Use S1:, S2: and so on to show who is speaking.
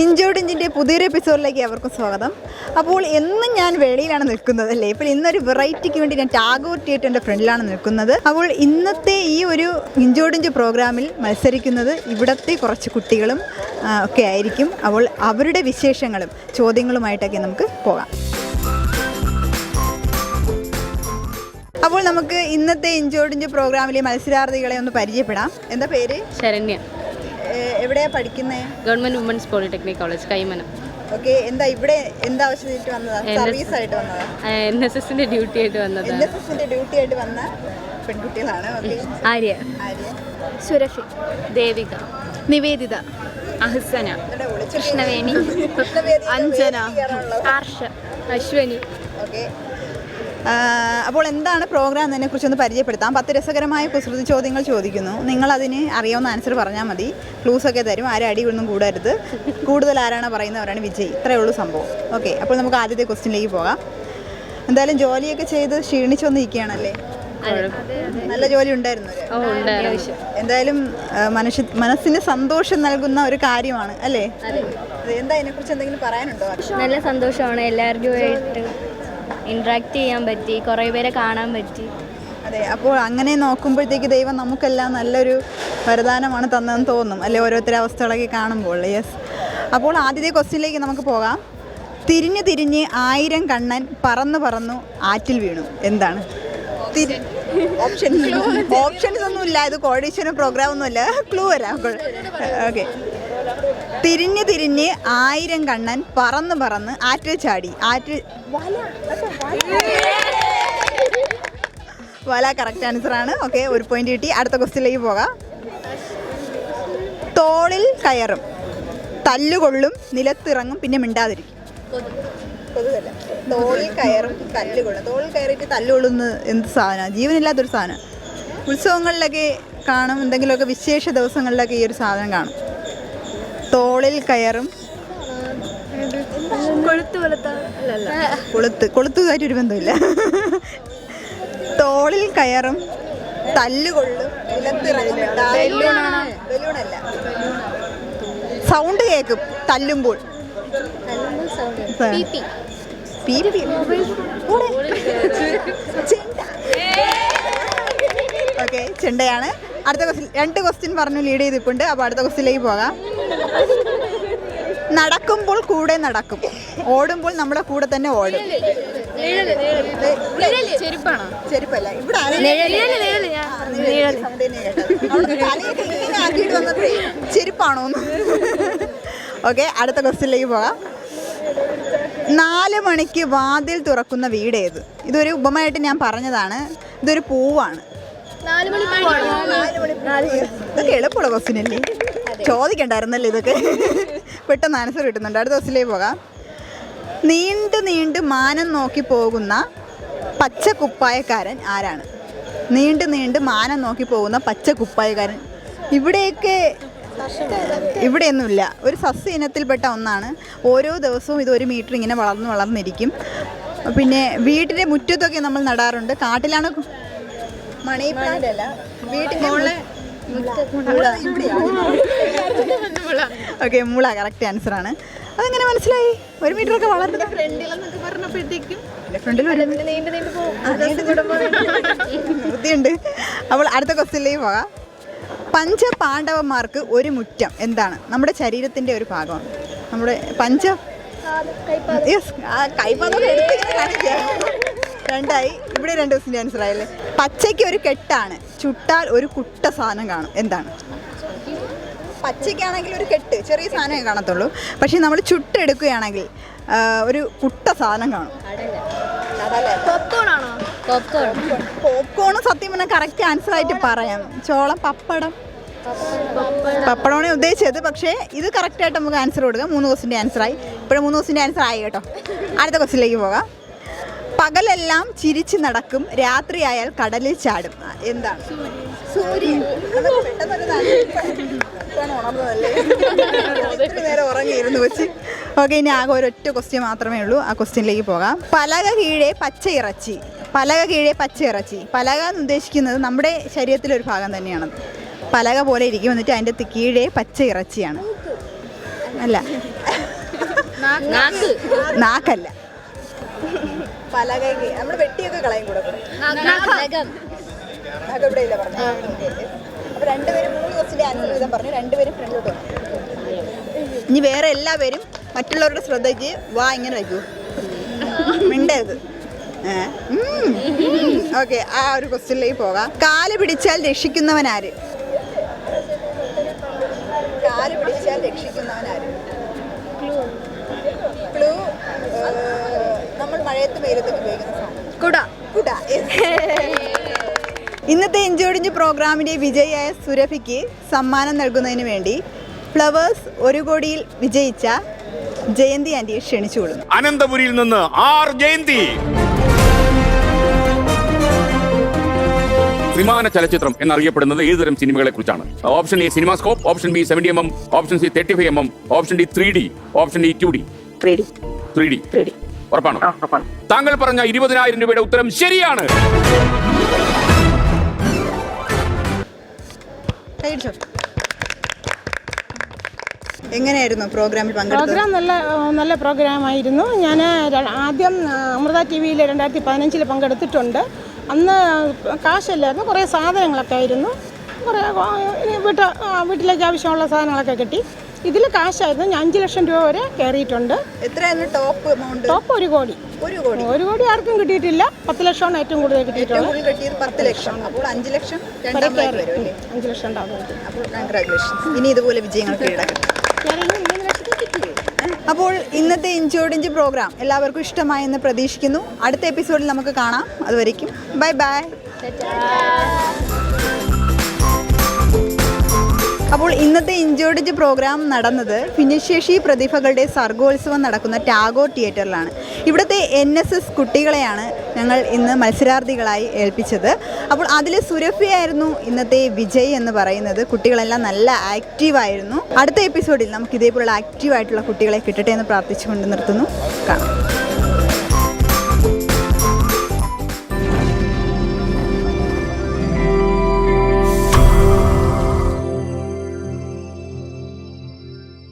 S1: ഇഞ്ചോട് ഇഞ്ചിന്റെ പുതിയൊരു എപ്പിസോഡിലേക്ക് അവർക്കും സ്വാഗതം. അപ്പോൾ എന്നും ഞാൻ വെളിയിലാണ് നിൽക്കുന്നത് അല്ലേ? ഇപ്പോൾ ഇന്നൊരു വെറൈറ്റിക്ക് വേണ്ടി ഞാൻ ടാഗോർ തിയേറ്ററിന്റെ ഫ്രണ്ടിലാണ് നിൽക്കുന്നത്. അപ്പോൾ ഇന്നത്തെ ഈ ഒരു ഇഞ്ചോടിഞ്ച് പ്രോഗ്രാമിൽ മത്സരിക്കുന്നത് ഇവിടുത്തെ കുറച്ച് കുട്ടികളും ഒക്കെ ആയിരിക്കും. അപ്പോൾ അവരുടെ വിശേഷങ്ങളും ചോദ്യങ്ങളുമായിട്ടൊക്കെ നമുക്ക് പോകാം. അപ്പോൾ നമുക്ക് ഇന്നത്തെ ഇഞ്ചോടിഞ്ച് പ്രോഗ്രാമിലെ മത്സരാർത്ഥികളെ ഒന്ന് പരിചയപ്പെടാം. എന്താ പേര്?
S2: ശരണ്യ.
S1: എവിടെയാ പഠിക്കുന്നത്
S2: government women's polytechnic college Kaimanam.
S1: Okay എന്താ ഇവിടെ എന്താ ആവശ്യമായിട്ട് വന്നതാ?
S2: എൻ
S1: സർവീസ് ആയിട്ട് വന്നതാ?
S2: എൻ എസ് എസിന്റെ ഡ്യൂട്ടി ആയിട്ട്
S1: എൻ
S2: വന്നതാണ്
S1: എസ് എസിന്റെ ഡ്യൂട്ടി ആയിട്ട് വന്ന പെൺകുട്ടികളാണ് ഓക്കെ?
S2: ആര്യ.
S1: ആര്യ.
S3: സുരഭി
S2: ദേവിക.
S3: നിവേദിത.
S2: അഹസന.
S3: കൃഷ്ണവേണി. അഞ്ജന. ആർഷ അശ്വനി.
S1: ഓക്കെ. അപ്പോൾ എന്താണ് പ്രോഗ്രാം എന്നതിനെ കുറിച്ചൊന്ന് പരിചയപ്പെടുത്താം. പത്ത് രസകരമായ കുസൃതി ചോദ്യങ്ങൾ ചോദിക്കുന്നു. നിങ്ങൾ അതിന് അറിയാവുന്ന ആൻസർ പറഞ്ഞാൽ മതി. ക്ലൂസ് ഒക്കെ തരും. ആരും അടി ഒന്നും കൂടരുത്. കൂടുതൽ ആരാണ് പറയുന്നവരാണ് വിജയ്. ഇത്രയേ ഉള്ളൂ സംഭവം. ഓക്കെ അപ്പോൾ നമുക്ക് ആദ്യത്തെ ക്വസ്റ്റ്യനിലേക്ക് പോകാം. എന്തായാലും ജോലിയൊക്കെ ചെയ്ത് ക്ഷീണിച്ചൊന്നിരിക്കുകയാണല്ലേ? നല്ല ജോലി ഉണ്ടായിരുന്നു. എന്തായാലും മനുഷ്യ മനസ്സിന് സന്തോഷം നൽകുന്ന ഒരു കാര്യമാണ് അല്ലേ? എന്താ എന്താ അതിനെക്കുറിച്ച് എന്തെങ്കിലും പറയാനുണ്ടോ?
S3: നല്ല സന്തോഷമാണ്. എല്ലാവരുമായിട്ട് ഇൻട്രാക്ട് ചെയ്യാൻ പറ്റി കുറേ പേരെ കാണാൻ പറ്റി.
S1: അതെ അപ്പോൾ അങ്ങനെ നോക്കുമ്പോഴത്തേക്ക് ദൈവം നമുക്കെല്ലാം നല്ലൊരു വരദാനമാണ് തന്നതെന്ന് തോന്നും. അല്ലെ ഓരോരുത്തരെ അവസ്ഥകളൊക്കെ കാണുമ്പോൾ യെസ് അപ്പോൾ ആദ്യത്തെ ക്വസ്റ്റ്യനിലേക്ക് നമുക്ക് പോകാം. തിരിഞ്ഞ് തിരിഞ്ഞ് ആയിരം കണ്ണൻ പറന്നു പറന്നു ആറ്റിൽ വീണു. എന്താണ്? ഓപ്ഷൻസ് ഓപ്ഷൻസ് ഒന്നുമില്ല ഇത് കോടീശ്വരം പ്രോഗ്രാം ഒന്നുമില്ല. ക്ലൂ വരാം. ഓക്കെ തിരിഞ്ഞ് തിരിഞ്ഞ് ആയിരം കണ്ണൻ പറന്ന് പറന്ന് ആറ്റിൽ ചാടി. ആറ്റിൽ വല കറക്റ്റ് ആൻസർ ആണ്. ഓക്കെ ഒരു പോയിന്റ് കിട്ടി. അടുത്ത ക്വസ്റ്റ്യനിലേക്ക് പോകാം. തോളിൽ കയറും തല്ലുകൊള്ളും നിലത്തിറങ്ങും പിന്നെ മിണ്ടാതിരിക്കും. തോളിൽ കയറും തല്ലുകൊള്ളും. തോളിൽ കയറിയിട്ട് തല്ലുകൊള്ളുന്ന എന്ത് സാധനമാണ് ജീവനില്ലാത്തൊരു സാധനം. ഉത്സവങ്ങളിലൊക്കെ കാണും എന്തെങ്കിലുമൊക്കെ വിശേഷ ദിവസങ്ങളിലൊക്കെ ഈ ഒരു സാധനം കാണും. തോളിൽ കയറും. കൊളുത്ത് കൊളുത്തുകാരി ഒരു ബന്ധമില്ല. തോളിൽ കയറും തല്ലുകൊള്ളും ബലൂണല്ല. സൗണ്ട് കേൾക്കും തല്ലുമ്പോൾ. ഓക്കെ ചെണ്ടയാണ്. അടുത്ത ക്വസ്റ്റ്യൻ രണ്ട് ക്വസ്റ്റ്യൻ പറഞ്ഞു ലീഡ് ചെയ്തിട്ടുണ്ട്. അപ്പോൾ അടുത്ത ക്വസ്റ്റ്യനിലേക്ക് പോകാം. നടക്കുമ്പോൾ കൂടെ നടക്കും. ഓടുമ്പോൾ നമ്മുടെ കൂടെ തന്നെ ഓടും. ചെരുപ്പല്ല. ഇവിടെ ആക്കിയിട്ട് വന്നപ്പോഴേ ചെരുപ്പാണോ ഓക്കെ അടുത്ത ക്വസ്റ്റ്യനിലേക്ക് പോകാം. നാല് മണിക്ക് വാതിൽ തുറക്കുന്ന വീട് ഏത്? ഇതൊരു ഉപമയായിട്ട് ഞാൻ പറഞ്ഞതാണ്. ഇതൊരു പൂവാണ്. ഇതൊക്കെ എളുപ്പമുള്ള ക്വസ്റ്റ്യൻ അല്ലേ ചോദിക്കണ്ടായിരുന്നല്ലേ ഇതൊക്കെ? പെട്ടെന്ന് ആൻസർ കിട്ടുന്നുണ്ട്. അടുത്ത ക്വസ്റ്റ്യനിലേക്ക് പോകാം. നീണ്ടു നീണ്ടു മാനം നോക്കി പോകുന്ന പച്ച കുപ്പായക്കാരൻ ആരാണ്? നീണ്ടു നീണ്ട് മാനം നോക്കി പോകുന്ന പച്ച കുപ്പായക്കാരൻ ഇവിടെയൊക്കെ ഇവിടെയൊന്നുമില്ല. ഒരു സസ്യ ഇനത്തിൽപ്പെട്ട ഒന്നാണ്. ഓരോ ദിവസവും ഇത് ഒരു മീറ്റർ ഇങ്ങനെ വളർന്ന് വളർന്നിരിക്കും. പിന്നെ വീട്ടിന്റെ മുറ്റത്തൊക്കെ നമ്മൾ നടാറുണ്ട്. കാട്ടിലാണ് മണി പ്ലാന്റ് അല്ല. വീട്ടിന്റെ ഓക്കെ മുള കറക്റ്റ് ആൻസർ ആണ്. അതെങ്ങനെ മനസ്സിലായി? ഒരു മീറ്റർ ഒക്കെ ഫ്രണ്ടിൽ ബുദ്ധിയുണ്ട് അപ്പോൾ അടുത്ത ക്വസ്റ്റ്യനിലേക്ക് പോകാം. പഞ്ചപാണ്ഡവന്മാർക്ക് ഒരു മുറ്റം എന്താണ്? നമ്മുടെ ശരീരത്തിന്റെ ഒരു ഭാഗമാണ്. നമ്മുടെ പഞ്ച യെസ് കൈപാദം കാണിക്കുക. രണ്ടായി. ഇവിടെ രണ്ട് ദിവസത്തിന്റെ ആൻസർ ആയല്ലേ? പച്ചയ്ക്ക് ഒരു കെട്ടാണ്. ചുട്ടാൽ ഒരു കുട്ട സാധനം കാണും. എന്താണ്? പച്ചയ്ക്കാണെങ്കിൽ ഒരു കെട്ട്. ചെറിയ സാധനമേ കാണത്തുള്ളൂ. പക്ഷേ നമ്മൾ ചുട്ടെടുക്കുകയാണെങ്കിൽ ഒരു കുട്ട സാധനം കാണും. പോപ്കോണും സത്യം പറഞ്ഞാൽ കറക്റ്റ് ആൻസർ ആയിട്ട് പറയാം. ചോളം പപ്പടം. പപ്പടമാണ് ഉദ്ദേശിച്ചത്. പക്ഷേ ഇത് കറക്റ്റായിട്ട് നമുക്ക് ആൻസർ കൊടുക്കാം. മൂന്ന് ക്വസ്റ്റിന്റെ ആൻസർ ആയി. ഇപ്പോഴും മൂന്ന് ക്വസ്റ്റിന്റെ ആൻസർ ആയി കേട്ടോ. അടുത്ത ക്വസ്റ്റിലേക്ക് പോകാം. പകലെല്ലാം ചിരിച്ച് നടക്കും. രാത്രിയായാൽ കടലിൽ ചാടും. എന്താ എന്താണ്? സൂര്യൻ. നേരം ഉറങ്ങിയിരുന്നു വെച്ച്. ഓക്കെ ഇനി ആകെ ഒരൊറ്റ ക്വസ്റ്റ്യൻ മാത്രമേ ഉള്ളൂ. ആ ക്വസ്റ്റ്യനിലേക്ക് പോകാം. പലക കീഴേ പച്ച ഇറച്ചി. പലക കീഴേ പച്ച ഇറച്ചി. പലക എന്ന് ഉദ്ദേശിക്കുന്നത് നമ്മുടെ ശരീരത്തിലെ ഒരു ഭാഗം തന്നെയാണ്. പലക പോലെ ഇരിക്കും. എന്നിട്ട് അതിന്റെ കീഴേ പച്ച ഇറച്ചിയാണ്. അല്ല.
S2: നാക്ക്.
S1: നാക്കല്ല. പലകൈ നമ്മൾ വെട്ടിയൊക്കെ കളയും കൂടെ. കൂടെ
S3: നഖം.
S1: നഖം ഇവിടെ ഇല്ല പറഞ്ഞു അപ്പൊ രണ്ടുപേരും മൂന്ന് ക്വസ്റ്റിന്റെ ആൻസർ വീതം പറഞ്ഞു രണ്ടുപേരും ഫ്രണ്ടിലോട്ട് ഇനി വേറെ എല്ലാവരും മറ്റുള്ളവരുടെ ശ്രദ്ധയ്ക്ക് വാ ഇങ്ങനെ വയ്ക്കൂ. മിണ്ടരുത്. ഓക്കെ ആ ഒരു ക്വസ്റ്റ്യനിലേക്ക് പോകാം. കാൽ പിടിച്ചാൽ രക്ഷിക്കുന്നവനാര്? കാൽ പിടിച്ചാൽ രക്ഷിക്കുന്നവനാര് ക്ലൂ നമ്മൾ മഴയത്ത് വെയിലത്തൊക്കെ ഉപയോഗിക്കുന്ന സാധനം.
S3: കുട.
S1: കുട ഇന്നത്തെ ഇഞ്ചോടിഞ്ച് പ്രോഗ്രാമിന്റെ വിജയിയായ സുരഭിക്ക് സമ്മാനം നൽകുന്നതിന് വേണ്ടി ഫ്ലവേഴ്സ് ഒരു കോടിയിൽ വിജയിച്ച ജയന്തി ആന്റി ക്ഷണിച്ചുകൊള്ളുന്നു
S4: അനന്തപുരിയിൽ നിന്ന് ആർ ജയന്തി. ത്രിമാന ചലച്ചിത്രം എന്നറിയപ്പെടുന്നത് ഏതുതരം സിനിമകളെ കുറിച്ചാണ്? Option A cinemascope option B seventy M M option C thirty five M M option D three D option D two D. Three D. ഉറപ്പാണോ? താങ്കൾ പറഞ്ഞ ഇരുപതിനായിരം രൂപയുടെ ഉത്തരം ശരിയാണ്.
S1: എങ്ങനെയായിരുന്നു പ്രോഗ്രാമിൽ പങ്കെടുത്തത്?
S5: പ്രോഗ്രാം നല്ല നല്ല പ്രോഗ്രാം ആയിരുന്നു ഞാൻ ആദ്യം അമൃത ടി വിയിൽ രണ്ടായിരത്തി പതിനഞ്ചിൽ പങ്കെടുത്തിട്ടുണ്ട്. അന്ന് കാശല്ലായിരുന്നു. കുറേ സാധനങ്ങളൊക്കെ ആയിരുന്നു. കുറേ ആ, വീട്ട് വീട്ടിലേക്ക് ആവശ്യമുള്ള സാധനങ്ങളൊക്കെ കിട്ടി. ഇതിൽ കാശായിരുന്നു. ഞാൻ അഞ്ച് ലക്ഷം രൂപ വരെ കയറിയിട്ടുണ്ട്
S1: എത്രയായിരുന്നു ടോപ്പ് എമൗണ്ട്
S5: ടോപ്പ് ഒരു കോടി.
S1: ഒരു കോടി.
S5: ഒരു കോടി ആർക്കും കിട്ടിയിട്ടില്ല. പത്ത് ലക്ഷമാണ് ഏറ്റവും കൂടുതൽ കിട്ടിയിട്ടുള്ളത്.
S1: കിട്ടിയത് പത്ത് ലക്ഷം. അപ്പോൾ അഞ്ച് ലക്ഷം
S5: അഞ്ച് ലക്ഷം
S1: അപ്പോൾ കൺഗ്രാറ്റുലേഷൻസ് ഇനി ഇതുപോലെ വിജയങ്ങൾ അപ്പോൾ ഇന്നത്തെ ഇഞ്ചോടിഞ്ച് പ്രോഗ്രാം എല്ലാവർക്കും ഇഷ്ടമായെന്ന് പ്രതീക്ഷിക്കുന്നു. അടുത്ത എപ്പിസോഡിൽ നമുക്ക് കാണാം. അതുവരയ്ക്കും ബൈ ബൈ അപ്പോൾ ഇന്നത്തെ ഇഞ്ചോടിഞ്ച് പ്രോഗ്രാം നടന്നത് ഭിന്നശേഷി പ്രതിഭകളുടെ സർഗോത്സവം നടക്കുന്ന ടാഗോ തിയേറ്ററിലാണ്. ഇവിടുത്തെ എൻ എസ് എസ് കുട്ടികളെയാണ് ഞങ്ങൾ ഇന്ന് മത്സരാർത്ഥികളായി ഏൽപ്പിച്ചത്. അപ്പോൾ അതിൽ സുരഭിയായിരുന്നു ഇന്നത്തെ വിജയ് എന്ന് പറയുന്നത്. കുട്ടികളെല്ലാം നല്ല ആക്റ്റീവായിരുന്നു. അടുത്ത എപ്പിസോഡിൽ നമുക്ക് ഇതേപോലുള്ള ആക്റ്റീവായിട്ടുള്ള കുട്ടികളെ കിട്ടട്ടെ എന്ന് പ്രാർത്ഥിച്ചുകൊണ്ട് നിർത്തുന്നു. കാണാം.